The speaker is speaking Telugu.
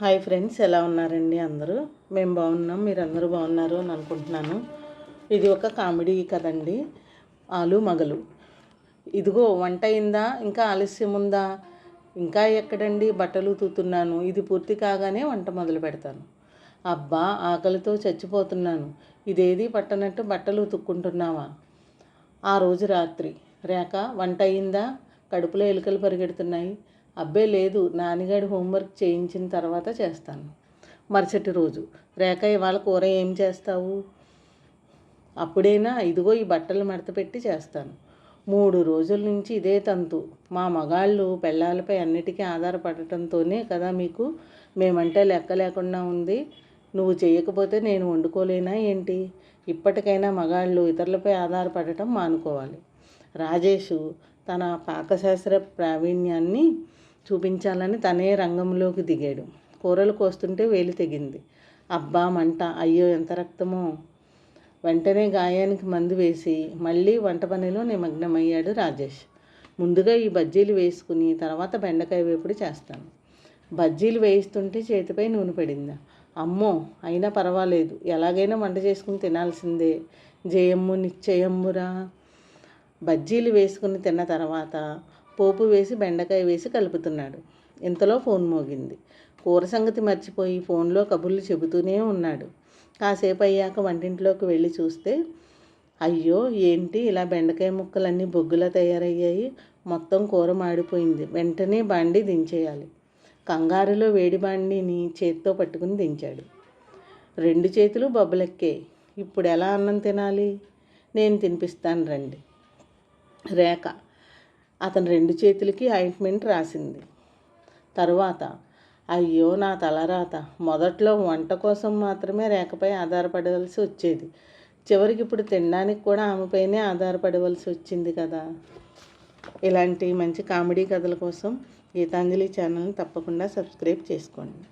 హాయ్ ఫ్రెండ్స్ ఎలా ఉన్నారండి అందరూ? మేము బాగున్నాం మీరు అందరూ బాగున్నారు అని అనుకుంటున్నాను. ఇది ఒక కామెడీ కదండి ఆలు మగలు. ఇదిగో వంట అయిందా? ఇంకా ఆలస్యం ఉందా? ఇంకా ఎక్కడండి? బట్టలు తూతున్నాను ఇది పూర్తి కాగానే వంట మొదలు పెడతాను. అబ్బా ఆకలితో చచ్చిపోతున్నాను. ఇదేది పట్టనట్టు బట్టలు ఉతుక్కుంటున్నావా? ఆ రోజు రాత్రి. రేఖ వంట అయిందా? కడుపులో ఎలుకలు పరిగెడుతున్నాయి. అబ్బే లేదు నాన్నగాడి హోంవర్క్ చేయించిన తర్వాత చేస్తాను. మరుసటి రోజు రేఖ ఇవాళ కూర ఏం చేస్తావు? అప్పుడైనా? ఇదిగో ఈ బట్టలు మడత పెట్టి చేస్తాను. మూడు రోజుల నుంచి ఇదే తంతు. మా మగాళ్ళు పెళ్ళాలపై అన్నిటికీ ఆధారపడటంతోనే కదా మీకు? మేమంటే లెక్క లేకుండా ఉంది. నువ్వు చేయకపోతే నేను వండుకోలేనా ఏంటి? ఇప్పటికైనా మగాళ్ళు ఇతరులపై ఆధారపడటం మానుకోవాలి. రాజేషు తన పాకశాస్త్ర ప్రావీణ్యాన్ని చూపించాలని తనే రంగంలోకి దిగాడు. కూరలు కోస్తుంటే వేలు తెగింది. అబ్బా మంట అయ్యో ఎంత రక్తమో. వెంటనే గాయానికి మందు వేసి మళ్ళీ వంట పనిలో నిమగ్నమయ్యాడు రాజేష్. ముందుగా ఈ బజ్జీలు వేసుకుని తర్వాత బెండకాయ వేపుడు చేస్తాను. బజ్జీలు వేయిస్తుంటే చేతిపై నూనె పడిందా. అమ్మో అయినా పర్వాలేదు. ఎలాగైనా వంట చేసుకుని తినాల్సిందే. జయమ్ము నిశ్చయమ్మురా. బజ్జీలు వేసుకుని తిన్న తర్వాత పోపు వేసి బెండకాయ వేసి కలుపుతున్నాడు. ఇంతలో ఫోన్ మోగింది. కూర సంగతి మర్చిపోయి ఫోన్లో కబుర్లు చెబుతూనే ఉన్నాడు. కాసేపు అయ్యాక వంటింట్లోకి వెళ్ళి చూస్తే అయ్యో ఏంటి ఇలా బెండకాయ ముక్కలన్నీ బొగ్గులా తయారయ్యాయి? మొత్తం కూర మాడిపోయింది. వెంటనే బాండి దించేయాలి. కంగారులో వేడి బాండిని చేత్తో పట్టుకుని దించాడు. రెండు చేతులు బొబ్బలెక్కే. ఇప్పుడు ఎలా అన్నం తినాలి? నేను తినిపిస్తాను రండి. రేఖ అతని రెండు చేతులకి ఆయింట్మెంట్ రాసింది. తరువాత అయ్యో నా తలరాత మొదట్లో వంట కోసం మాత్రమే రేఖపై ఆధారపడవలసి వచ్చేది. చివరికి ఇప్పుడు తినడానికి కూడా ఆమెపైనే ఆధారపడవలసి వచ్చింది కదా. ఇలాంటి మంచి కామెడీ కథల కోసం గీతాంజలి ఛానల్ని తప్పకుండా సబ్స్క్రైబ్ చేసుకోండి.